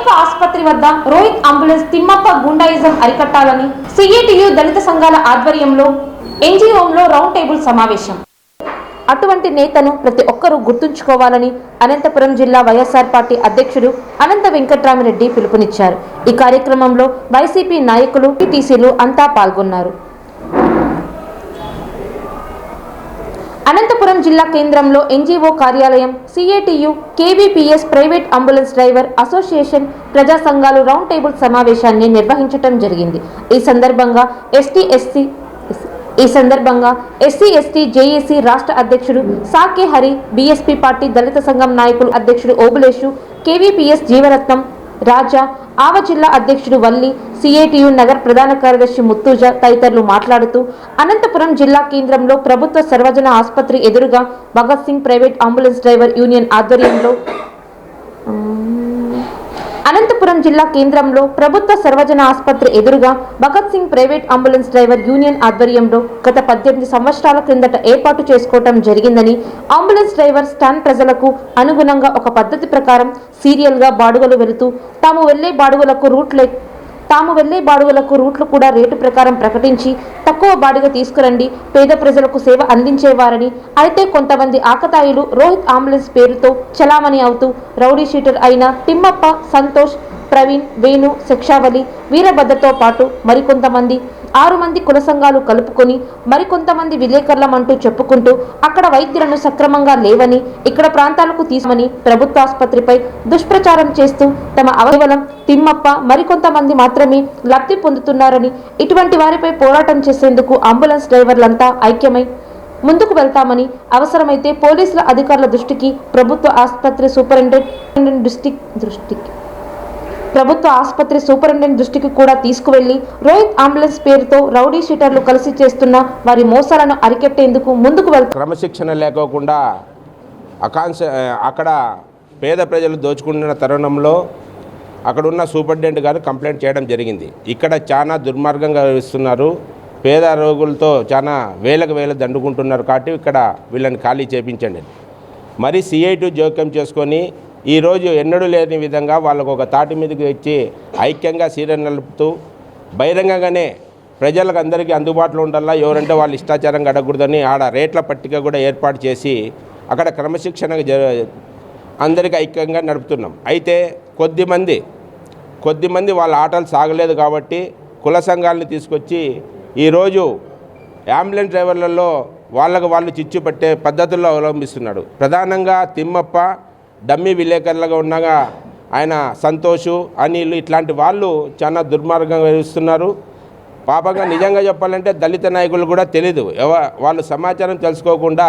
ప్రభుత్వ ఆసుపత్రి వద్ద రోహిత్ అంబులెన్స్ తిమ్మప్ప గుండాయిజం అరికట్టాలని సిఐటియు దళిత సంఘాల ఆధ్వర్యంలో ఎన్జీఓంలో రౌండ్ టేబుల్ సమావేశం. అటువంటి నేతను ప్రతి ఒక్కరూ గుర్తుంచుకోవాలని అనంతపురం జిల్లా వైఎస్ఆర్ పార్టీ అధ్యక్షుడు అనంత వెంకట్రామిరెడ్డి పిలుపునిచ్చారు. ఈ కార్యక్రమంలో వైసీపీ నాయకులు టీసీలు అంతా పాల్గొన్నారు. అనంతపురం జిల్లా కేంద్రంలో ఎన్జీఓ కార్యాలయం CITU KVPS private ambulance driver association ప్రజా సంఘాలు రౌండ్ టేబుల్ సమావేశాన్ని నిర్వహించడం జరిగింది. ఈ సందర్భంగా ఎస్టీ ఎస్సీ ఈ సందర్భంగా ఎస్సీ ఎస్టీ జేఏసీ రాష్ట్ర అధ్యక్షుడు సాకే హరి బీఎస్పీ పార్టీ దళిత సంఘం నాయకులు అధ్యక్షుడు ఓబులేషు కేవీపీఎస్ జీవరత్నం రాజా ఆవ జిల్లా అధ్యక్షుడు వల్లి సిఐటియు నగర్ ప్రధాన కార్యదర్శి ముత్తూజ తదితరులు మాట్లాడుతూ అనంతపురం జిల్లా కేంద్రంలో ప్రభుత్వ సర్వజన ఆసుపత్రి ఎదురుగా Bhagat Singh private ambulance driver union ఆధ్వర్యంలో అనంతపురం జిల్లా కేంద్రంలో ప్రభుత్వ సర్వజన ఆసుపత్రి ఎదురుగా Bhagat Singh private ambulance driver union ఆధ్వర్యంలో గత పద్దెనిమిది సంవత్సరాల క్రిందట ఏర్పాటు చేసుకోవటం జరిగిందని అంబులెన్స్ డ్రైవర్ స్టాండ్ ప్రజలకు అనుగుణంగా ఒక పద్ధతి ప్రకారం సీరియల్గా బాడుగలు వెళుతూ తాము వెళ్ళే బాడుగలకు రూట్ లే తాము వెళ్ళే బాడుగలకు రూట్లు కూడా రేటు ప్రకారం ప్రకటించి తక్కువ బాడిగ తీసుకురండి. పేద ప్రజలకు సేవ అందించేవారని. అయితే కొంతమంది ఆకతాయిలు రోహిత్ అంబులెన్స్ పేరుతో చలామణి అవుతూ రౌడీ షీటర్ అయిన తిమ్మప్ప సంతోష్ ప్రవీణ్ వేణు శిక్షావళి వీరభద్రతో పాటు మరికొంతమంది. ఆరు మంది కుల సంఘాలు కలుపుకొని మరికొంతమంది విలేకరులమంటూ చెప్పుకుంటూ అక్కడ వైద్యులను సక్రమంగా లేవని ఇక్కడ ప్రాంతాలకు తీసమని ప్రభుత్వ ఆసుపత్రిపై దుష్ప్రచారం చేస్తూ తమ అవయవలం తిమ్మప్ప మరికొంతమంది మాత్రమే లబ్ధి పొందుతున్నారని ఇటువంటి వారిపై పోరాటం చేసేందుకు అంబులెన్స్ డ్రైవర్లంతా ఐక్యమై ముందుకు వెళ్తామని అవసరమైతే పోలీసుల అధికారుల దృష్టికి ప్రభుత్వ ఆసుపత్రి సూపరింటెండెంట్ డిస్టిక్ దృష్టికి ప్రభుత్వ ఆసుపత్రి సూపరింటెండెంట్ దృష్టికి కూడా తీసుకువెళ్ళి రోహిత్ అంబులెన్స్ పేరుతో రౌడీ షీటర్లు కలిసి చేస్తున్న వారి మోసాలను అరికెట్టేందుకు ముందుకు వెళ్తారు క్రమశిక్షణ లేకోకుండా అకాంక్ష అక్కడ పేద ప్రజలు దోచుకుంటున్న తరుణంలో అక్కడున్న సూపరింటెండెంట్ గారు కంప్లైంట్ చేయడం జరిగింది. ఇక్కడ చాలా దుర్మార్గంగా ఇస్తున్నారు పేద రోగులతో చాలా వేలకు వేల దండుకుంటున్నారు కాబట్టి ఇక్కడ వీళ్ళని ఖాళీ చేపించండి. మరి సిఐటి జోక్యం చేసుకొని ఈరోజు ఎన్నడూ లేని విధంగా వాళ్ళకు ఒక తాటి మీదకి వచ్చి ఐక్యంగా సీరియల్ నలుపుతూ బహిరంగంగానే ప్రజలకు అందరికీ అందుబాటులో ఉండాలా? ఎవరంటే వాళ్ళు ఇష్టాచారం అడగకూడదని ఆడ రేట్ల పట్టిక కూడా ఏర్పాటు చేసి అక్కడ క్రమశిక్షణగా జ అందరికీ ఐక్యంగా నడుపుతున్నాం. అయితే కొద్దిమంది కొద్దిమంది వాళ్ళ ఆటలు సాగలేదు కాబట్టి కుల సంఘాలని తీసుకొచ్చి ఈరోజు అంబులెన్స్ డ్రైవర్లలో వాళ్ళకు వాళ్ళు చిచ్చు పట్టే పద్ధతుల్లో అవలంబిస్తున్నాడు. ప్రధానంగా తిమ్మప్ప డమ్మీ విలేకరులుగా ఉండగా ఆయన సంతోషు అనిల్ ఇట్లాంటి వాళ్ళు చాలా దుర్మార్గంగా వ్యవహరిస్తున్నారు. పాపంగా నిజంగా చెప్పాలంటే దళిత నాయకులు కూడా తెలీదు. ఎవ వాళ్ళు సమాచారం తెలుసుకోకుండా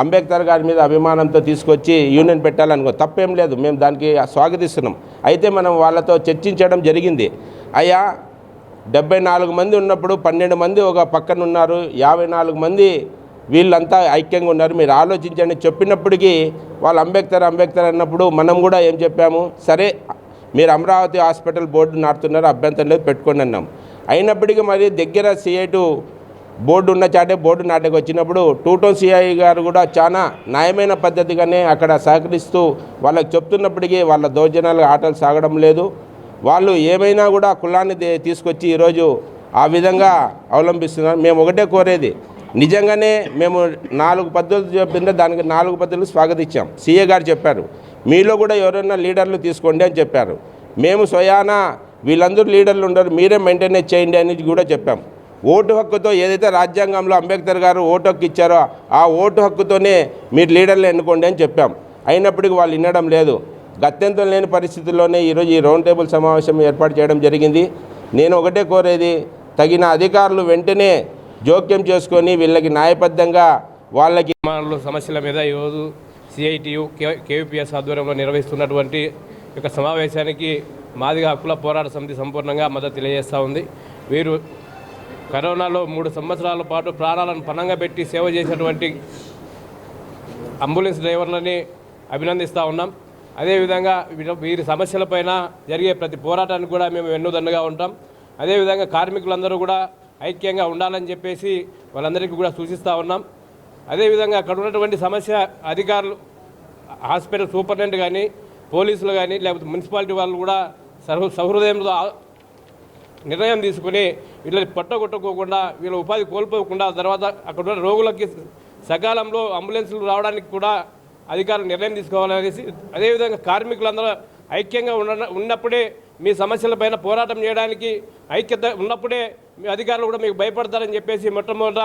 అంబేద్కర్ గారి మీద అభిమానంతో తీసుకొచ్చి యూనియన్ పెట్టాలనుకో తప్పేం లేదు. మేము దానికి స్వాగతిస్తున్నాం. అయితే మనం వాళ్ళతో చర్చించడం జరిగింది. అయ్యా డెబ్బై నాలుగు మంది ఉన్నప్పుడు పన్నెండు మంది ఒక పక్కన ఉన్నారు. యాభై నాలుగు మంది వీళ్ళంతా ఐక్యంగా ఉన్నారు. మీరు ఆలోచించండి. చెప్పినప్పటికీ వాళ్ళు అంబేద్కర్ అంబేద్కర్ అన్నప్పుడు మనం కూడా ఏం చెప్పాము? సరే మీరు అమరావతి హాస్పిటల్ బోర్డు నాటుతున్నారు అభ్యంతరం లేదు. పెట్టుకోండి అన్నాం. అయినప్పటికీ మరి దగ్గర సిఐటు బోర్డు ఉన్న చాటే బోర్డు నాటకు వచ్చినప్పుడు టూటోన్ సిఐ గారు కూడా చాలా న్యాయమైన పద్ధతిగానే అక్కడ సహకరిస్తూ వాళ్ళకి చెప్తున్నప్పటికీ వాళ్ళ దౌర్జన్యాలు ఆటలు సాగడం లేదు. వాళ్ళు ఏమైనా కూడా కులాన్ని తీసుకొచ్చి ఈరోజు ఆ విధంగా అవలంబిస్తున్నారు. మేము ఒకటే కోరేది. నిజంగానే మేము నాలుగు పద్ధతులు చెప్పిందే దానికి నాలుగు పద్ధతులు స్వాగతించాం. సీఏ గారు చెప్పారు మీలో కూడా ఎవరైనా లీడర్లు తీసుకోండి అని చెప్పారు. మేము స్వయానా వీళ్ళందరూ లీడర్లు ఉండరు మీరే మెయింటెనెన్స్ చేయండి అని కూడా చెప్పాం. ఓటు హక్కుతో ఏదైతే రాజ్యాంగంలో అంబేద్కర్ గారు ఓటు హక్కు ఇచ్చారో ఆ ఓటు హక్కుతోనే మీరు లీడర్లు ఎన్నుకోండి అని చెప్పాం. అయినప్పటికీ వాళ్ళు వినడం లేదు. గత్యంతరం లేని పరిస్థితుల్లోనే ఈరోజు ఈ రౌండ్ టేబుల్ సమావేశం ఏర్పాటు చేయడం జరిగింది. నేను ఒకటే కోరేది తగిన అధికారులు వెంటనే జోక్యం చేసుకొని వీళ్ళకి న్యాయబద్ధంగా వాళ్ళకి నిర్మాణాల సమస్యల మీద ఈరోజు సిఐటియు కేవీపీఎస్ ఆధ్వర్యంలో నిర్వహిస్తున్నటువంటి యొక్క సమావేశానికి మాదిగ హక్కుల పోరాట సమితి సంపూర్ణంగా మద్దతు తెలియజేస్తూ ఉంది. వీరు కరోనాలో మూడు సంవత్సరాల పాటు ప్రాణాలను పణంగా పెట్టి సేవ చేసినటువంటి అంబులెన్స్ డ్రైవర్లని అభినందిస్తూ ఉన్నాం. అదేవిధంగా వీరి- వీరి సమస్యలపైన జరిగే ప్రతి పోరాటానికి కూడా మేము వెన్నుదన్నుగా ఉంటాం. అదేవిధంగా కార్మికులందరూ కూడా ఐక్యంగా ఉండాలని చెప్పేసి వాళ్ళందరికీ కూడా సూచిస్తూ ఉన్నాం. అదేవిధంగా అక్కడ ఉన్నటువంటి సమస్య అధికారులు హాస్పిటల్ సూపరింటెండెంట్ కానీ పోలీసులు కానీ లేకపోతే మున్సిపాలిటీ వాళ్ళు కూడా సహృ సహృదయంతో నిర్ణయం తీసుకుని వీళ్ళని పట్టగొట్టుకోకుండా వీళ్ళ ఉపాధి కోల్పోకుండా తర్వాత అక్కడ ఉన్న రోగులకి సకాలంలో అంబులెన్సులు రావడానికి కూడా అధికారులు నిర్ణయం తీసుకోవాలనేసి అదేవిధంగా కార్మికులందరూ ఐక్యంగా ఉన్న ఉన్నప్పుడే మీ సమస్యలపైన పోరాటం చేయడానికి ఐక్యత ఉన్నప్పుడే మీ అధికారులు కూడా మీకు భయపడతారని చెప్పేసి మొట్టమొదట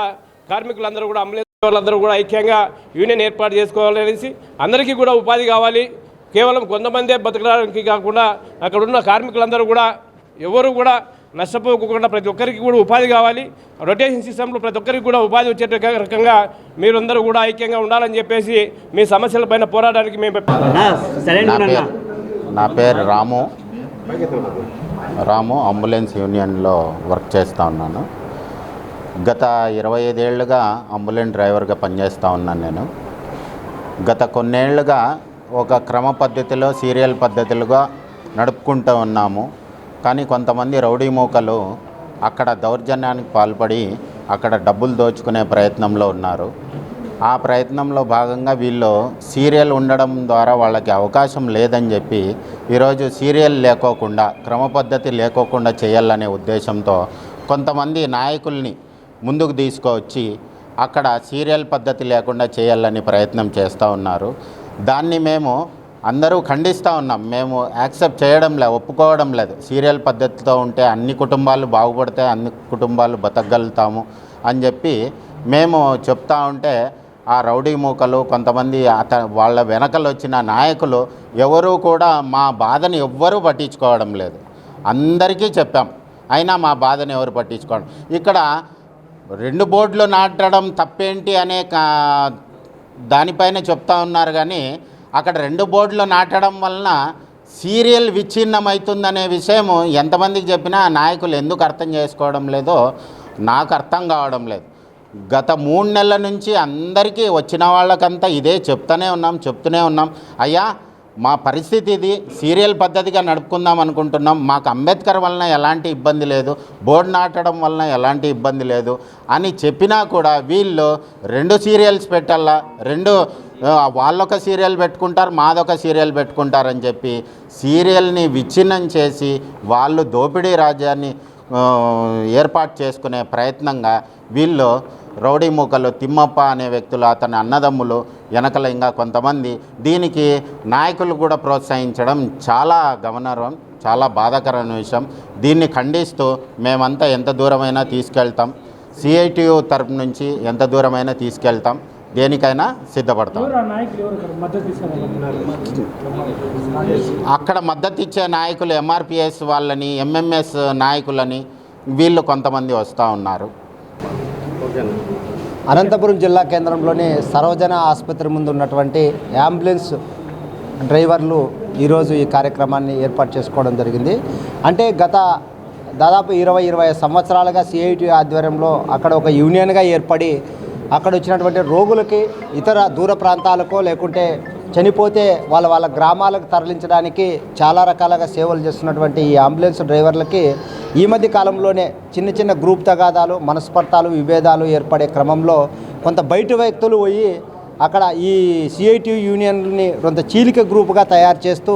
కార్మికులందరూ కూడా అంబులెన్స్ వాళ్ళందరూ కూడా ఐక్యంగా యూనియన్ ఏర్పాటు చేసుకోవాలనేసి అందరికీ కూడా ఉపాధి కావాలి. కేవలం కొంతమందే బతకడానికి కాకుండా అక్కడ ఉన్న కార్మికులందరూ కూడా ఎవరు కూడా నష్టపోకుండా ప్రతి ఒక్కరికి కూడా ఉపాధి కావాలి. రొటేషన్ సిస్టంలో ప్రతి ఒక్కరికి కూడా ఉపాధి వచ్చే రక- రకంగా మీరందరూ కూడా ఐక్యంగా ఉండాలని చెప్పేసి మీ సమస్యలపైన పోరాటానికి మేము నా పేరు రాము. రాము అంబులెన్స్ యూనియన్లో వర్క్ చేస్తూ ఉన్నాను. గత ఇరవై ఐదేళ్ళుగా అంబులెన్స్ డ్రైవర్గా పనిచేస్తూ ఉన్నాను నేను. గత కొన్నేళ్ళుగా ఒక క్రమ పద్ధతిలో సీరియల్ పద్ధతులుగా నడుపుకుంటూ ఉన్నాము. కానీ కొంతమంది రౌడీ మూకలు అక్కడ దౌర్జన్యానికి పాల్పడి అక్కడ డబ్బులు దోచుకునే ప్రయత్నంలో ఉన్నారు. ఆ ప్రయత్నంలో భాగంగా వీళ్ళు సీరియల్ ఉండడం ద్వారా వాళ్ళకి అవకాశం లేదని చెప్పి ఈరోజు సీరియల్ లేకోకుండా క్రమపద్ధతి లేకోకుండా చేయాలనే ఉద్దేశంతో కొంతమంది నాయకుల్ని ముందుకు తీసుకువచ్చి అక్కడ సీరియల్ పద్ధతి లేకుండా చేయాలని ప్రయత్నం చేస్తూ ఉన్నారు. దాన్ని మేము అందరూ ఖండిస్తూ ఉన్నాం. మేము యాక్సెప్ట్ చేయడం లేదు ఒప్పుకోవడం లేదు. సీరియల్ పద్ధతితో ఉంటే అన్ని కుటుంబాలు బాగుపడితే అన్ని కుటుంబాలు బతకగలుగుతాము అని చెప్పి మేము చెప్తా ఉంటే ఆ రౌడీ మూకలు కొంతమంది అత వాళ్ళ వెనకలు వచ్చిన నాయకులు ఎవరూ కూడా మా బాధని ఎవ్వరూ పట్టించుకోవడం లేదు. అందరికీ చెప్పాం. అయినా మా బాధని ఎవరు పట్టించుకోవడం? ఇక్కడ రెండు బోర్డులు నాటడం తప్పేంటి అనే కా- దానిపైన చెప్తా ఉన్నారు కానీ అక్కడ రెండు బోర్డులు నాటడం వలన సీరియల్ విచ్ఛిన్నమవుతుందనే విషయం ఎంతమందికి చెప్పినా నాయకులు ఎందుకు అర్థం చేసుకోవడం లేదో నాకు అర్థం కావడం లేదు. గత మూడు నెలల నుంచి అందరికీ వచ్చిన వాళ్ళకంతా ఇదే చెప్తూనే ఉన్నాం చెప్తూనే ఉన్నాం. అయ్యా మా పరిస్థితి ఇది. సీరియల్ పద్ధతిగా నడుపుకుందాం అనుకుంటున్నాం. మాకు అంబేద్కర్ వలన ఎలాంటి ఇబ్బంది లేదు. బోర్డు నాటడం వలన ఎలాంటి ఇబ్బంది లేదు. అని చెప్పినా కూడా వీళ్ళు రెండు సీరియల్స్ పెట్టాలా? రెండు వాళ్ళొక సీరియల్ పెట్టుకుంటారు మాదొక సీరియల్ పెట్టుకుంటారని చెప్పి సీరియల్ని విచ్ఛిన్నం చేసి వాళ్ళు దోపిడీ రాజ్యాన్ని ఏర్పాటు చేసుకునే ప్రయత్నంగా వీళ్ళు రౌడీ మూకలు తిమ్మప్ప అనే వ్యక్తులు అతని అన్నదమ్ములు వెనకల ఇంకా కొంతమంది దీనికి నాయకులు కూడా ప్రోత్సహించడం చాలా గమనార్హం చాలా బాధాకరమైన విషయం. దీన్ని ఖండిస్తూ మేమంతా ఎంత దూరమైనా తీసుకెళ్తాం. సిఐటియు తరపు నుంచి ఎంత దూరమైనా తీసుకెళ్తాం. దేనికైనా సిద్ధపడతాం. అక్కడ మద్దతు ఇచ్చే నాయకులు ఎంఆర్పిఎస్ వాళ్ళని ఎంఎంఎస్ నాయకులని వీళ్ళు కొంతమంది వస్తూ ఉన్నారు. అనంతపురం జిల్లా కేంద్రంలోని సర్వజన ఆసుపత్రి ముందు ఉన్నటువంటి అంబులెన్స్ డ్రైవర్లు ఈరోజు ఈ కార్యక్రమాన్ని ఏర్పాటు చేసుకోవడం జరిగింది. అంటే గత దాదాపు ఇరవై ఇరవై సంవత్సరాలుగా సిఐటి ఆధ్వర్యంలో అక్కడ ఒక యూనియన్గా ఏర్పడి అక్కడ వచ్చినటువంటి రోగులకి ఇతర దూర ప్రాంతాలకో లేకుంటే చనిపోతే వాళ్ళ వాళ్ళ గ్రామాలకు తరలించడానికి చాలా రకాలుగా సేవలు చేస్తున్నటువంటి ఈ అంబులెన్స్ డ్రైవర్లకి ఈ మధ్య కాలంలోనే చిన్న చిన్న గ్రూప్ తగాదాలు మనస్పర్ధాలు విభేదాలు ఏర్పడే క్రమంలో కొంత బయట వ్యక్తులు పోయి అక్కడ ఈ సిఐటి యూనియన్ని కొంత చీలిక గ్రూప్గా తయారు చేస్తూ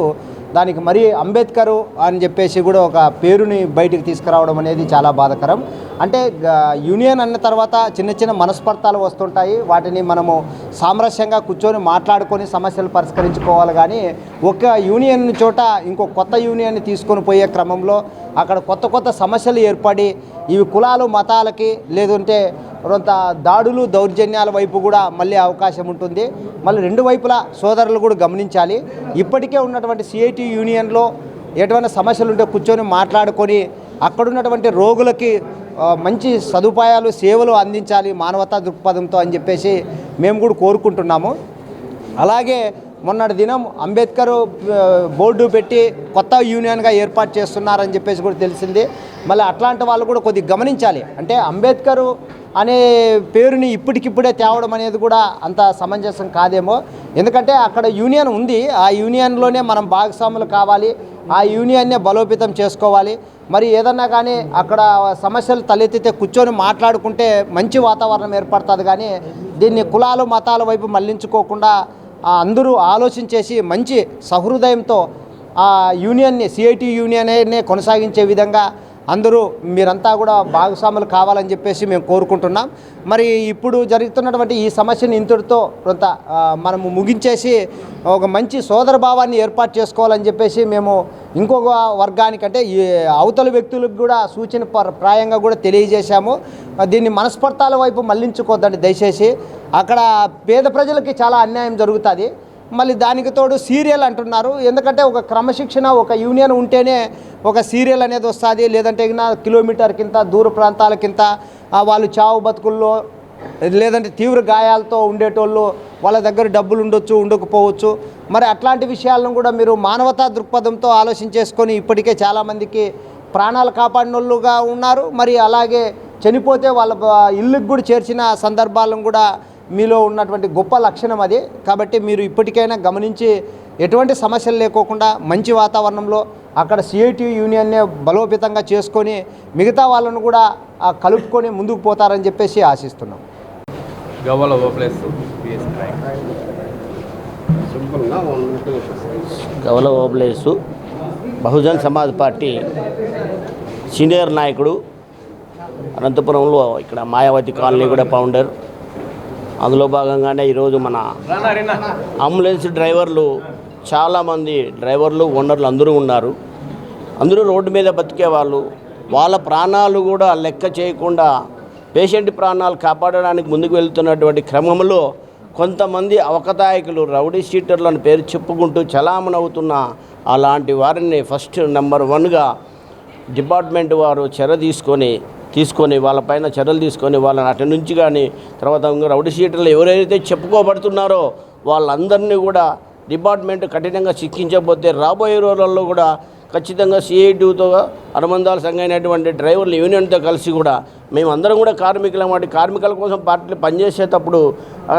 దానికి మరీ అంబేద్కర్ అని చెప్పేసి కూడా ఒక పేరుని బయటికి తీసుకురావడం అనేది చాలా బాధాకరం. అంటే యూనియన్ అన్న తర్వాత చిన్న చిన్న మనస్పర్ధాలు వస్తుంటాయి. వాటిని మనము సామరస్యంగా కూర్చొని మాట్లాడుకొని సమస్యలు పరిష్కరించుకోవాలి కానీ ఒక యూనియన్ చోట ఇంకో కొత్త యూనియన్ని తీసుకొని పోయే క్రమంలో అక్కడ కొత్త కొత్త సమస్యలు ఏర్పడి ఇవి కులాలు మతాలకి లేదంటే కొంత దాడులు దౌర్జన్యాల వైపు కూడా మళ్ళీ అవకాశం ఉంటుంది. మళ్ళీ రెండు వైపులా సోదరులు కూడా గమనించాలి. ఇప్పటికే ఉన్నటువంటి సిఐటి యూనియన్లో ఎటువంటి సమస్యలు ఉంటే కూర్చొని మాట్లాడుకొని అక్కడున్నటువంటి రోగులకి మంచి సదుపాయాలు సేవలు అందించాలి మానవతా దృక్పథంతో అని చెప్పేసి మేము కూడా కోరుకుంటున్నాము. అలాగే మొన్నటి దినం అంబేద్కర్ బోర్డు పెట్టి కొత్త యూనియన్గా ఏర్పాటు చేస్తున్నారని చెప్పేసి కూడా తెలిసింది. మళ్ళీ అట్లాంటి వాళ్ళు కూడా కొద్దిగా గమనించాలి. అంటే అంబేద్కర్ అనే పేరుని ఇప్పటికిప్పుడే తేవడం అనేది కూడా అంత సమంజసం కాదేమో. ఎందుకంటే అక్కడ యూనియన్ ఉంది. ఆ యూనియన్లోనే మనం భాగస్వాములు కావాలి. ఆ యూనియన్నే బలోపేతం చేసుకోవాలి. మరి ఏదన్నా కానీ అక్కడ సమస్యలు తలెత్తితే కూర్చొని మాట్లాడుకుంటే మంచి వాతావరణం ఏర్పడుతుంది. కానీ దీన్ని కులాలు మతాల వైపు మళ్ళించుకోకుండా అందరూ ఆలోచించేసి మంచి సహృదయంతో ఆ యూనియన్ని సిఐటి యూనియన్నే కొనసాగించే విధంగా అందరూ మీరంతా కూడా భాగస్వాములు కావాలని చెప్పేసి మేము కోరుకుంటున్నాం. మరి ఇప్పుడు జరుగుతున్నటువంటి ఈ సమస్యను ఇంతటితో కొంత మనము ముగించేసి ఒక మంచి సోదర భావాన్ని ఏర్పాటు చేసుకోవాలని చెప్పేసి మేము ఇంకొక వర్గానికంటే ఈ అవతల వ్యక్తులకు కూడా సూచన ప్రాయంగా కూడా తెలియజేశాము. దీన్ని మనస్పర్తాల వైపు మళ్ళించుకోద్దండి దయచేసి. అక్కడ పేద ప్రజలకి చాలా అన్యాయం జరుగుతుంది. మళ్ళీ దానికి తోడు సీరియల్ అంటున్నారు. ఎందుకంటే ఒక క్రమశిక్షణ ఒక యూనియన్ ఉంటేనే ఒక సీరియల్ అనేది వస్తుంది. లేదంటే కిలోమీటర్ కింద దూర ప్రాంతాల కింద వాళ్ళు చావు బతుకుల్లో లేదంటే తీవ్ర గాయాలతో ఉండేటోళ్ళు వాళ్ళ దగ్గర డబ్బులు ఉండొచ్చు ఉండకపోవచ్చు. మరి అట్లాంటి విషయాలను కూడా మీరు మానవతా దృక్పథంతో ఆలోచించేసుకొని ఇప్పటికే చాలామందికి ప్రాణాలు కాపాడినోళ్ళుగా ఉన్నారు. మరి అలాగే చనిపోతే వాళ్ళ ఇల్లుకు ఇల్లుకి కూడా చేర్చిన సందర్భాలను కూడా మీలో ఉన్నటువంటి గొప్ప లక్షణం అది. కాబట్టి మీరు ఇప్పటికైనా గమనించి ఎటువంటి సమస్యలు లేకోకుండా మంచి వాతావరణంలో అక్కడ సిఐటి యూనియన్నే బలోపేతంగా చేసుకొని మిగతా వాళ్ళను కూడా ఆ, కలుపుకొని ముందుకు పోతారని చెప్పేసి ఆశిస్తున్నాం. Gavvala Obulesu PS Gavala Obulesu Bahujan Samaj party senior నాయకుడు అనంతపురంలో ఇక్కడ మాయావతి కాలనీ కూడా ఫౌండర్ అందులో భాగంగానే ఈరోజు మన అంబులెన్స్ డ్రైవర్లు చాలామంది డ్రైవర్లు ఓనర్లు అందరూ ఉన్నారు. అందరూ రోడ్డు మీద బతికే వాళ్ళు. వాళ్ళ ప్రాణాలు కూడా లెక్క చేయకుండా పేషెంట్ ప్రాణాలు కాపాడడానికి ముందుకు వెళ్తున్నటువంటి క్రమంలో కొంతమంది అవకతాయకులు రౌడీ షీటర్లను పేరు చెప్పుకుంటూ చలామణవుతున్న అలాంటి వారిని ఫస్ట్ నెంబర్ వన్గా డిపార్ట్మెంట్ వారు చర్య తీసుకొని తీసుకొని వాళ్ళపైన చర్యలు తీసుకొని వాళ్ళని అటు నుంచి కానీ తర్వాత రౌడీ షీటర్లు ఎవరైతే చెప్పుకోబడుతున్నారో వాళ్ళందరినీ కూడా డిపార్ట్మెంట్ కఠినంగా శిక్షించకపోతే రాబోయే రోజుల్లో కూడా ఖచ్చితంగా సిఐటితో అనుబంధాల సంఘం అయినటువంటి డ్రైవర్లు యూనియన్తో కలిసి కూడా మేమందరం కూడా కార్మికులం. వాటి కార్మికుల కోసం పార్టీలు పనిచేసేటప్పుడు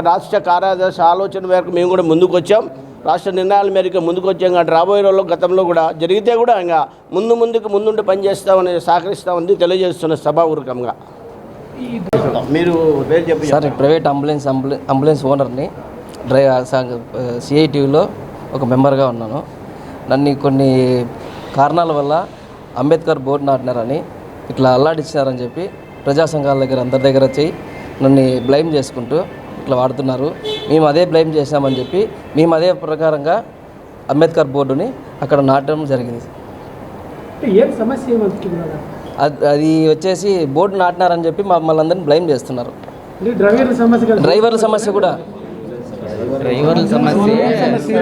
రాష్ట్ర కార్యదర్శి ఆలోచన మేరకు మేము కూడా ముందుకు వచ్చాం రాష్ట్ర నిర్ణయాల మేరకు ముందుకు వచ్చాం కాబట్టి రాబోయే రోజుల్లో గతంలో కూడా జరిగితే కూడా ఇంకా ముందు ముందుకు ముందుండి పనిచేస్తామని సహకరిస్తామని తెలియజేస్తున్న సభాపూర్వకంగా మీరు పేరు చెప్పి sir private ambulance ambulance ambulance ఓనర్ని డ్రై సిఐటివిలో ఒక మెంబర్గా ఉన్నాను. నన్ను కొన్ని కారణాల వల్ల అంబేద్కర్ బోర్డు నాటినారని ఇట్లా అల్లాడిచ్చినారని చెప్పి ప్రజా సంఘాల దగ్గర అందరి దగ్గర వచ్చి నన్ను బ్లైమ్ చేసుకుంటూ ఇట్లా వాడుతున్నారు. మేము అదే బ్లైమ్ చేసామని చెప్పి మేము అదే ప్రకారంగా అంబేద్కర్ బోర్డుని అక్కడ నాటడం జరిగింది. ఏం సమస్య అది అది వచ్చేసి బోర్డు నాటినారని చెప్పి మమ్మల్ని అందరినీ బ్లైమ్ చేస్తున్నారు. అంటే డ్రైవర్ల సమస్య కదా డ్రైవర్ల సమస్య కూడా. డ్రైవర్ల సమస్య